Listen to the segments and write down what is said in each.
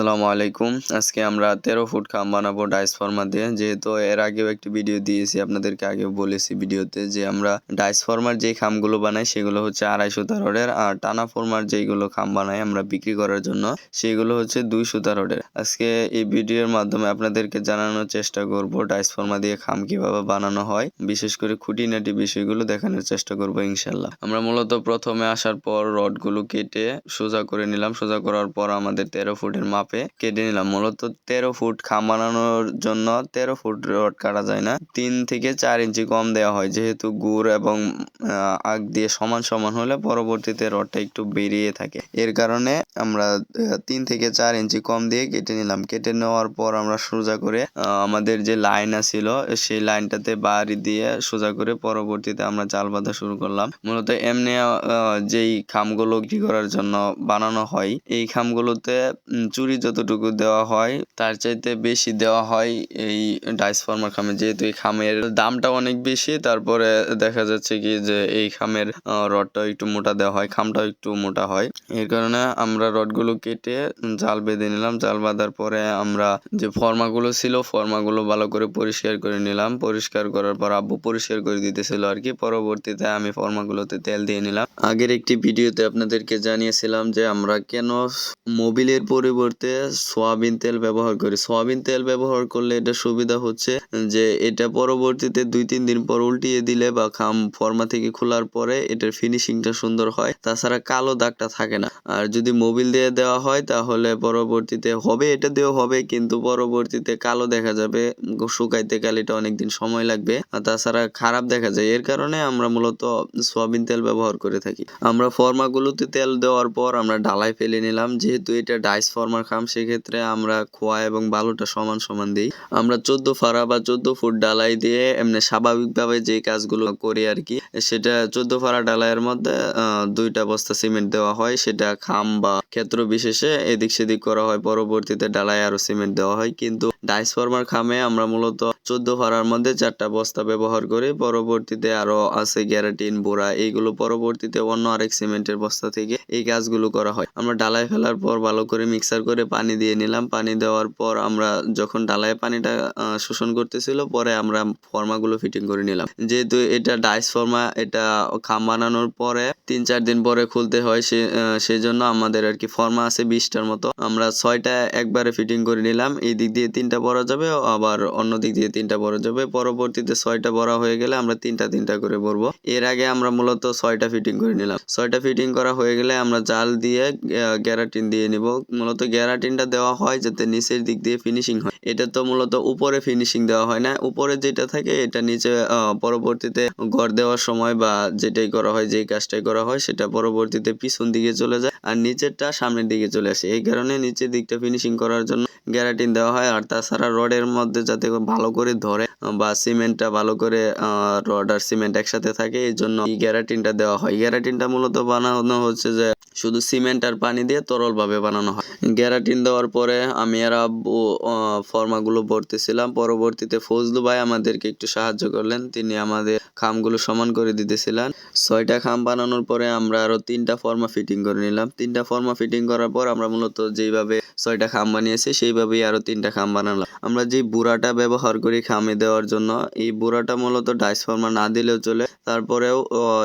আসসালামু আলাইকুম। আজকে আমরা তেরো ফুট খাম বানাবো ডাইস ফর্মা দিয়ে। যেহেতু এর আগেও একটি ভিডিও দিয়েছি, আপনাদেরকে আগেও বলেছি ভিডিওতে যে আমরা ডাইস ফর্মার যে খামগুলো বানাই, সেগুলো হচ্ছে আড়াই সুতা রডের আর টানা ফর্মার যেগুলো খাম বানাই আমরা বিক্রি করার জন্য, সেগুলো হচ্ছে দুই সুতা রডের আজকে এই ভিডিওর মাধ্যমে আপনাদেরকে জানানোর চেষ্টা করব ডাইস ফর্মা দিয়ে খাম কীভাবে বানানো হয়। বিশেষ করে খুঁটিনাটি বিষয়গুলো দেখানোর চেষ্টা করব ইনশাল্লাহ আমরা মূলত প্রথমে আসার পর রডগুলো কেটে সোজা করে নিলাম। সোজা করার পর আমাদের তেরো ফুটের মাপে কেটে নিলাম। মূলত তেরো ফুট খাম বানানোর জন্য তেরো ফুট রড কাটা যায় না। তিন থেকে চার ইঞ্চি কম দেওয়া হয় যেহেতু গুড় এবং আগ দিয়ে সমান সমান হলে পরবর্তীতে রডটা একটু বেরিয়ে থাকে। এর কারণে আমরা তিন থেকে চার ইঞ্চি কম দিয়ে কেটে নিলাম। কেটে নেওয়ার পর আমরা সোজা করে আমাদের যে লাইন আছিল সেই লাইনটাতে বাড়ি দিয়ে সোজা করে পরবর্তীতে আমরা জাল বাঁধা শুরু করলাম। মূলত এমনি যেই খামগুলো বিক্রি করার জন্য বানানো হয় এই খামগুলোতে উম, চুরি যতটুকু দেওয়া হয়, তার চাইতে বেশি দেওয়া হয় এই ডাইস ফর্মার খামে। যেহেতু এই খামের দামটা অনেক বেশি, তারপরে দেখা যাচ্ছে কি যে এই খামের রডটাও একটু মোটা দেওয়া হয়, খামটাও একটু মোটা হয়। এর কারণে আমরা রডগুলো কেটে জাল বেঁধে নিলাম। জাল বাঁধার পরে আমরা যে ফর্মাগুলো ছিল, ফর্মাগুলো ভালো করে পরিষ্কার করে নিলাম। পরিষ্কার করার পর আব্বু পরিষ্কার করে দিতেছিল আর কি। পরবর্তীতে আমি ফর্মাগুলোতে তেল দিয়ে নিলাম। আগের একটি ভিডিওতে আপনাদেরকে জানিয়েছিলাম যে আমরা কেন মোবিলের পরিবর্তে সোয়াবিন তেল ব্যবহার করি। সোয়াবিন তেল ব্যবহার করলে এটা সুবিধা হচ্ছে যে, এটা পরবর্তীতে দুই, তিন দিন পর উল্টিয়ে দিলে বা খাম ফর্মা থেকে খোলার পরে এটার ফিনিশিংটা সুন্দর হয়। তাছাড়া কালো দাগটা থাকে না। আর যদি মোবিল দিয়ে দেওয়া হয়, তাহলে পরবর্তীতে হবে, এটা দিয়েও হবে, কিন্তু পরবর্তীতে কালো দেখা যাবে। শুকাইতে গেলে এটা অনেকদিন সময় লাগবে। আর তাছাড়া খারাপ দেখা যায়। এর কারণে আমরা মূলত সোয়াবিন তেল ব্যবহার করে থাকি। আমরা ফর্মাগুলোতে তেল দেওয়ার পর আমরা ডালাই ফেলে নিলাম। যেহেতু এটা ডাইস ফর্মার খাম সেক্ষেত্রে আমরা খোয়া এবং বালুটা সমান সমান দিই। আমরা চোদ্দ ফাড়া বা চোদ্দ ফুট ডালাই দিয়ে এমনি স্বাভাবিকভাবে যে কাজগুলো করি আর কি, সেটা চোদ্দ ফাড়া ডালাইয়ের মধ্যে দুইটা বস্তা সিমেন্ট দেওয়া হয়, সেটা খাম বা ক্ষেত্র বিশেষে এদিক সেদিক করা হয়, পরবর্তীতে ডালাই আরও সিমেন্ট দেওয়া হয়। কিন্তু ডাইস ফর্মার খামে আমরা মূলত চোদ্দ ফাড়ার মধ্যে চারটা বস্তা ব্যবহার করি। পরবর্তীতে আরও আছে গ্যারাটিন বোরা এইগুলো পরবর্তীতে অন্য আরেক সিমেন্টের বস্তা থেকে এই কাজগুলো করা হয়। আমরা ডালায় ফেলার পর ভালো করে মিক্সার করে পানি দিয়ে নিলাম। পানি দেওয়ার পর আমরা যখন ডালায় পানিটা শোষণ করতেছিল পরে আমরা ফর্মাগুলো ফিটিং করে নিলাম। যেহেতু এটা ডাইস ফর্মা এটা খাম বানানোর পরে তিন চার দিন পরে খুলতে হয় সে আহ, সেই জন্য আমাদের আর কি ফর্মা আছে বিশটার মতো। আমরা ছয়টা একবারে ফিটিং করে নিলাম। এই দিক দিয়ে তিনটা বড় যাবে, আবার অন্য দিক দিয়ে তিনটা বড় যাবে। পরবর্তীতে ছয়টা বড় হয়ে গেলে আমরা তিনটা তিনটা করে ভরবো। এর আগে আমরা মূলত ছয়টা ফিটিং করে নিলাম। ছয়টা ফিটিং করা হয়ে গেলে আমরা জাল দিয়ে গ্যারাটিন দিয়ে নিব। মূলত গ্যারাটিনটা দেওয়া হয় যাতে নিচের দিক দিয়ে ফিনিশিং হয়। এটা তো মূলত উপরে ফিনিশিং দেওয়া হয় না। উপরে যেটা থাকে এটা নিচে পরবর্তীতে ঘর দেওয়ার সময় বা যেটাই করা হয়, যেই কাজটাই করা হয়, সেটা পরবর্তীতে পিছন দিকে চলে যায় আর নিচেরটা সামনের দিকে চলে আসে। এই কারণে নিচের দিকটা ফিনিশিং করার জন্য গ্যারাটিন দেওয়া হয়। আর তাছাড়া রডের মধ্যে যাতে ভালো করে ধরে, বা সিমেন্টটা ভালো করে রড আর সিমেন্ট একসাথে থাকে, এই জন্য এই গ্যারাটিনটা দেওয়া হয়। গ্যারাটিনটা মূলত বানানো হচ্ছে যে, শুধু সিমেন্ট আর পানি দিয়ে তরল ভাবে বানানো হয়। গ্যারাটিন দেওয়ার পরে আমি আর আব্বু ফর্মাগুলো ভরতেছিলাম। পরবর্তীতে ফজলু ভাই আমাদেরকে একটু সাহায্য করলেন। তিনি আমাদের খামগুলো সমান করে দিতেছিলেন। ছয়টা খাম বানানোর পরে আমরা আরও তিনটা ফর্মা ফিটিং করে নিলাম। তিনটা ফর্মা ফিটিং করার পর আমরা মূলত যেইভাবে ছয়টা খাম বানিয়েছি সেইভাবেই আরও তিনটা খাম বানালাম। আমরা যে বুড়াটা ব্যবহার করি খামে দেওয়ার জন্য এই বুড়াটা মূলত ডাইস ফর্মা না দিলেও চলে। তারপরেও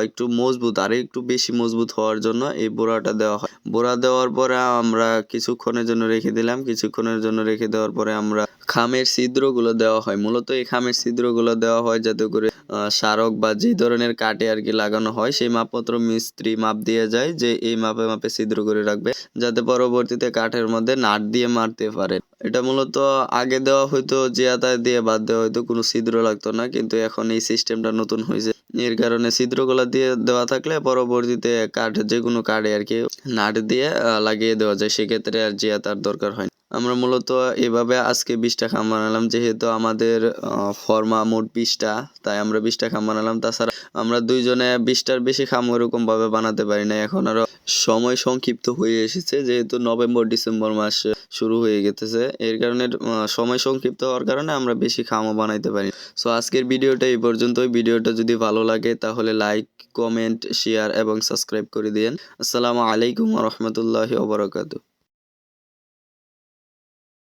একটু মজবুত আর একটু বেশি মজবুত হওয়ার জন্য এই বুড়াটা দেওয়া হয়। বুড়া দেওয়ার পরে আমরা কিছুক্ষণের জন্য রেখে দিলাম। কিছুক্ষণের জন্য রেখে দেওয়ার পরে আমরা খামের ছিদ্রগুলো দেওয়া হয়। মূলত এই খামের ছিদ্রগুলো দেওয়া হয় যাতে করে আহ, স্মারক বা যে ধরনের কাটে আর কি লাগানো হয় সেই মাপপত্র মিস্ত্রি মাপ দিয়ে যায় যে এই মাপে মাপে ছিদ্র করে রাখবে। যাতে পরবর্তীতে কাঠের মধ্যে নাট দিয়ে মারতে পারে। এটা মূলত আগে দেওয়া হয়তো জিয়াতায় দিয়ে বাদ দেওয়া হয়তো কোনো ছিদ্র লাগতো না, কিন্তু এখন এই সিস্টেমটা নতুন হয়েছে এর কারণে ছিদ্রগুলা দিয়ে দেওয়া থাকলে পরবর্তীতে কাঠ যে কোনো কাঠে আর কি, নাট দিয়ে লাগিয়ে দেওয়া যায়। সেক্ষেত্রে আর জিয়া তার দরকার হয়। আমরা মূলত এভাবে আজকে বিশটা খাম বানালাম, যেহেতু আমাদের ফর্মা মোট বিশটা, তাই আমরা বিশটা খাম বানালাম। তাছাড়া আমরা দুইজনে বিশটার বেশি খাম ওরকম ভাবে বানাতে পারি না এখন আরও সময় সংক্ষিপ্ত হয়ে এসেছে, যেহেতু নভেম্বর, ডিসেম্বর মাস শুরু হয়ে গেতেছে। এর কারণে সময় সংক্ষিপ্ত হওয়ার কারণে আমরা বেশি খামও বানাইতে পারি। সো, আজকের ভিডিওটা এই পর্যন্তই। ভিডিওটা যদি ভালো লাগে, তাহলে লাইক, কমেন্ট, শেয়ার এবং সাবস্ক্রাইব করে দিন আসসালামু আলাইকুম রহমতুল্লাহি ওবরাকাতু